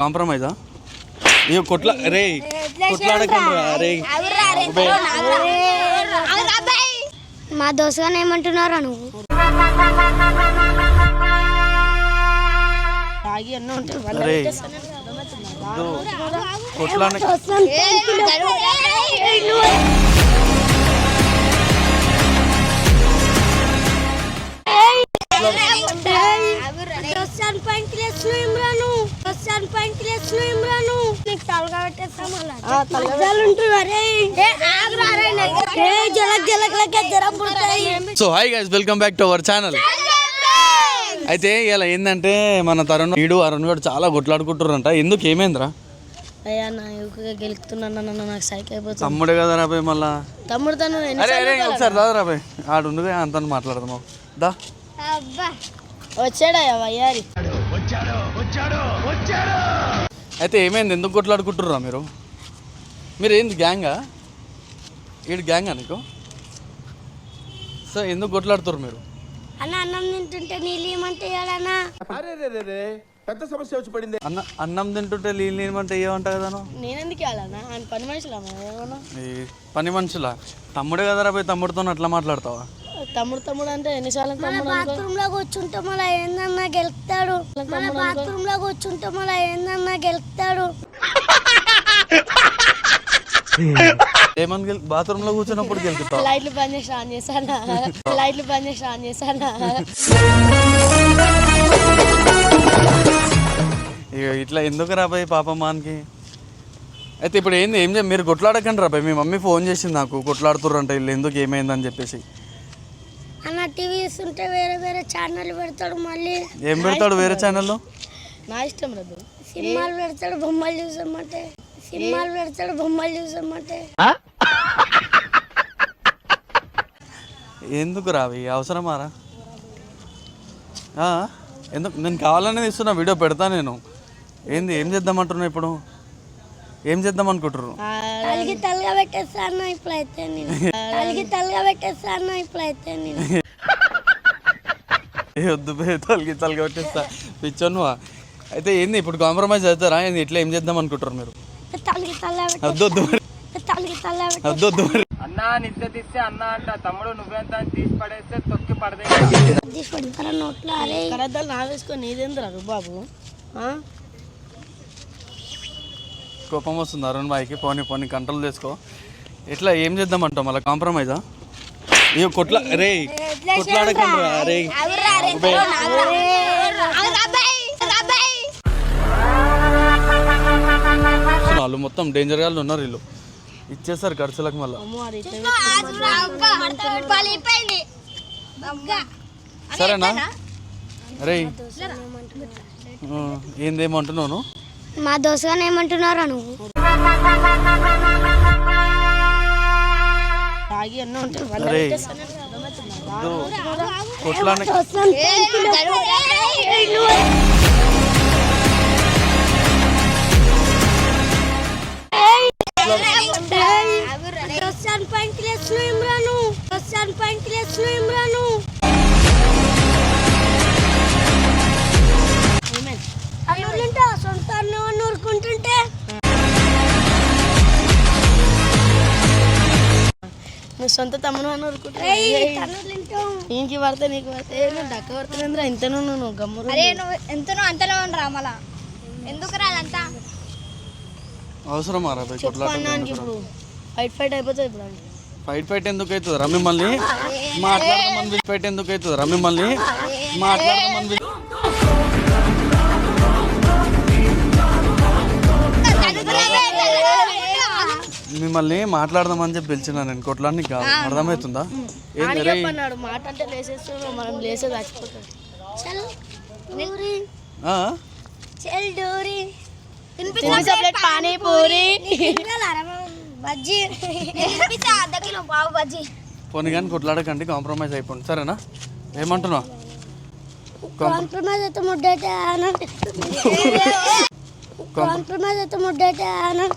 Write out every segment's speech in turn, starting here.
కాంప్రమైజా? ఇక కొట్ల రే కొట్లాడకండి రే మా దోస్తుగానే ఏమంటున్నారా నువ్వు? అన్న ఉంటుంది నీకు తలగా పెట్టేస్తాం so hi guys welcome back to our channel అయితే ఇలా ఏంటంటే మన తరుణ్ వీడు అరుణ్ కూడా చాలా కొట్లాడుకుంటారంట ఎందుకు ఏమైందిరా? అయ్యా నా యువకుగా గెలుపుతున్నాను నన్ను నాకు సైక్ అయిపోతుంది. తమ్ముడే కదా రాబాయ్ మళ్ళా. తమ్ముడు తను అరే అరే ఒకసారి దా రాబాయ్ ఆడు ఉండగా అంత మాట్లాడదాం. దా. వచ్చాడయ్యా వయ్యారి. అయితే ఏమైంది? ఎందుకు కొట్లాడుకుంటుర్రా మీరు? మీరు ఏంది గ్యాంగా? ఈడు గ్యాంగా నీకు? సో ఎందుకు కొట్లాడుతుర్రు మీరు? అన్న అన్నం తింటుంటే నీళ్ళు ఏమంటే పెద్ద సమస్య వచ్చి పడింది. అన్న అన్నం తింటుంటే నీళ్ళు ఏమంటా కదా నువ్వు? నేనెందుకు వెళ్ళానా ఆయన పని మనుషులు పని మనుషులా? తమ్ముడే కదా రాబాయ్ తమ్ముడితో అట్లా మాట్లాడతావా? తమ్ముడు తమ్ముడు అంటే ఎన్నిసార్లు బాత్రూమ్లో కూర్చుంటే మళ్ళీ ఏందన్నా గెలుపుతాడు మన బాత్రూమ్లో కూర్చుంటే మళ్ళీ ఏందన్నా గెలుపుతాడు ఏమని గెల్ బాత్రూమ్లో కూర్చున్నప్పుడు గెలుపుతావు లైట్లు బంద్ చేసి ఆన్ చేశానా లైట్లు బంద్ చేసి ఆన్ చేశానా ఇక ఇట్లా ఎందుకు రాబాయ్ పాపం మానికి? అయితే ఇప్పుడు ఏంది ఏం మీరు కొట్లాడకండి రాబాయ్ మీ మమ్మీ ఫోన్ చేసింది నాకు కొట్లాడుతుర్రంట వీళ్ళు ఎందుకు ఏమైందని చెప్పేసి. అన్న టీవీ చూస్తుంటే వేరే వేరే ఛానల్ పెడతాడు మళ్ళీ. ఏం పెడతాడు వేరే ఛానల్లో? నా ఇష్టం రద్దు సినిమాలు పెడతాడు బొమ్మలు చూసామంటే. సినిమాలు పెడతాడు బొమ్మలు చూసామంటే. ఎందుకు రావి అవసరమారా ఆ? ఎందుకు? నేను కావాలనే ఇస్తున్నా వీడియో పెడతా నేను. ఏంది? ఏం చేద్దామంటున్నా ఇప్పుడు? ఏం చేద్దాం అనుకుంటారు తలిగి తలగా పెట్టేస్తా అన్న ఇప్పుడైతే నేను. తలిగి తలగా పెట్టేస్తా అన్న ఇప్పుడైతే నేను. ఏ వద్దు బే తొలగి తొలగి కొట్టేస్తా పిచ్చోనువా? అయితే ఏంది ఇప్పుడు కాంప్రమైజ్ అవుతారా? ఏంది ఇట్లా ఏం చేద్దాం అనుకుంటారు మీరు? తలిగి వద్దు వద్దు తలిగి. అన్నా నిద్ర తీస్తే అన్న అంట. తమ్ముడు నువ్వెంత తీసి పడేస్తే తొక్కి పడదే. తీసి పెడతారా నోట్లో? అరే. కరద్దాలు నా వేసుకొని నీదేంద్రా బాబు ఆ? కోపం వస్తుంది అరుణ్ బాయ్కి. పోనీ పోనీ కంట్రోల్ చేసుకో. ఇట్లా ఏం చేద్దామంటావు మళ్ళీ? కాంప్రమైజా? ఇక కొట్ల రే కొట్లాడకండి రే. వాళ్ళు మొత్తం డేంజర్ గాళ్ళు ఉన్నారు వీళ్ళు. ఇచ్చేస్తారు ఖర్చులకు మళ్ళీ. సరేనా? రే ఏందేమంటున్నాను మా దోస్తుగానే ఏమంటున్నారా నువ్వు? తాగి సొంత తమ్ముడు అని తింటాం ఇంకి పడితే నీకు పడితే నువ్వు డక్క పడుతుందిరా ఇంతను నువ్వు గమ్మురు అరే నువ్వు ఎంతనో అంతలో రా మళ్ళా? ఎందుకు రాదంతా అవసరమా రా చెప్పు కొట్లాట అన్నానికి ఇప్పుడు. ఫైట్ ఫైట్ అయిపోతుంది ఇప్పుడు అంటే ఫైట్ ఫైట్ ఎందుకు అవుతుంది రా మిమ్మల్ని? మాట్లాడదామని ఫైట్ ఎందుకు అవుతుంది రా మిమ్మల్ని? మాట్లాడదామని మిమ్మల్ని మాట్లాడదామని చెప్పి పిలిచిన నేను. కొట్లాడిని కాదు. అర్థమవుతుందా? ఏంది ఆడికి రే? చెప్పన్నాడు మాట అంటే లేసేస్తున్నావు మనం లేసే చచ్చిపోతాం చల్ డూరి ఆ? చల్ డూరి. తినిపిస్తా ప్లేట్ పానీపూరి. బజ్జీ? అర్ధ కిలో బాబు బజ్జీ. పోనీ కానీ కొట్లాడకండి కాంప్రమైజ్ అయిపోండి. సరేనా? ఏమంటున్నావు? కాంప్రమైజ్ అయితే ముడ్డైతే ఆనంద కాంప్రమైజ్ అయితే ముడ్డైతే ఆనంద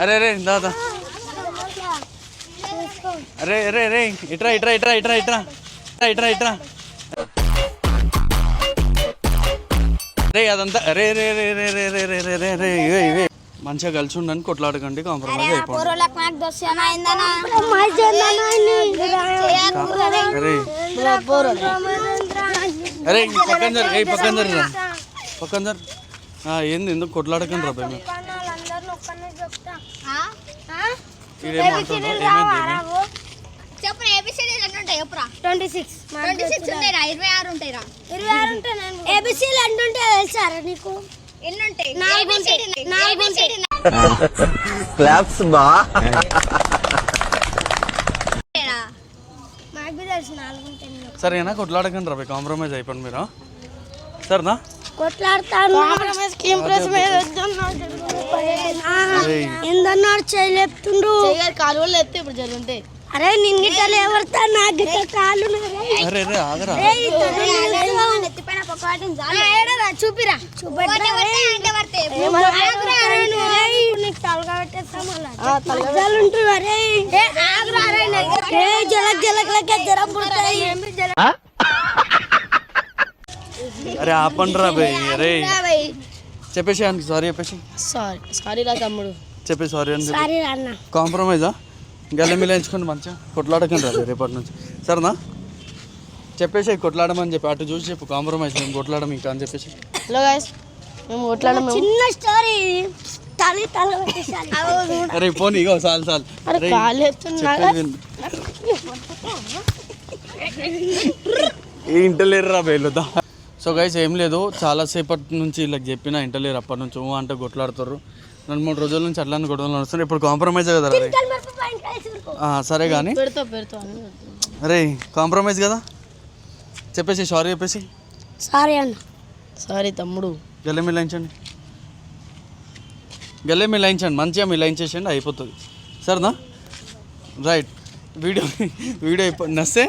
అరే రే దాదా అరే రే రే ఇట్రా ఇట్రా ఇట్రా ఇట్రా ఇట్రా ఇట్రా ఇట్రా రే అదంతా రే రే రే రే రే రే రే రే రే రే ఇవే ఇవే మంచిగా కలిసి ఉండని కొట్లాడకండి కాంప్రమైజ్ అయిపోయింది పక్కన పక్కన ఏంది ఎందుకు కొట్లాడకండి రా ఇరవై ఆరు ఉంటాయి తెలుసారా నీకు? క్లాప్స్ బా. సరేనా కొట్లాడకండి రా కాంప్రమైజ్ అయిపోండి మీరు. సరేనా? ఎందన్నాడు అరే గిట్ట చూపిరా. అరే ఆపండి రా భయ్. అరే. చెప్పేసి ఆయనకి సారీ చెప్పేసి సారీ సారీ రా తమ్ముడు. చెప్పే సారీ అని సరే అన్న. కాంప్రమైజా? గల్ల మిలాయించుకోండి మంచిగా కొట్లాడకండి రా రేపటి నుంచి. సరేనా? చెప్పేసి కొట్లాడమని చెప్పి. అటు చూసి చెప్పు కాంప్రమైజ్ మేము కొట్లాడము ఇంకా అని చెప్పేసి హలో గాయస్ మేము కొట్లాడము. చిన్న స్టోరీ తల్లి తల పెట్టేసారి అరే పోనీ ఇగో చాలు చాలు అరే అరే, కాలు ఎత్తున్నా చెప్పేది విను. ఏ ఇంటలేరు రా బయలుదా సో గైస్ ఏం లేదు. చాలాసేపటి నుంచి వీళ్ళకి చెప్పిన ఇంటలేరు. అప్పటి నుంచి ఊ అంటే కొట్లాడుతారు రెండు మూడు రోజుల నుంచి అట్లానే గొడవలు నడుస్తున్నాయి ఇప్పుడు కాంప్రమైజ్ కదా రే ఆ, సరే కానీ అరే కాంప్రమైజ్ కదా? చెప్పేసి సారీ చెప్పేసి. సారీ అన్న. సారీ తమ్ముడు. గల్లె గల్లే మీరు లైన్ మంచిగా మీరు లైన్ చేసేయండి అయిపోతుంది. సరేనా? రైట్. Video video నస్తే.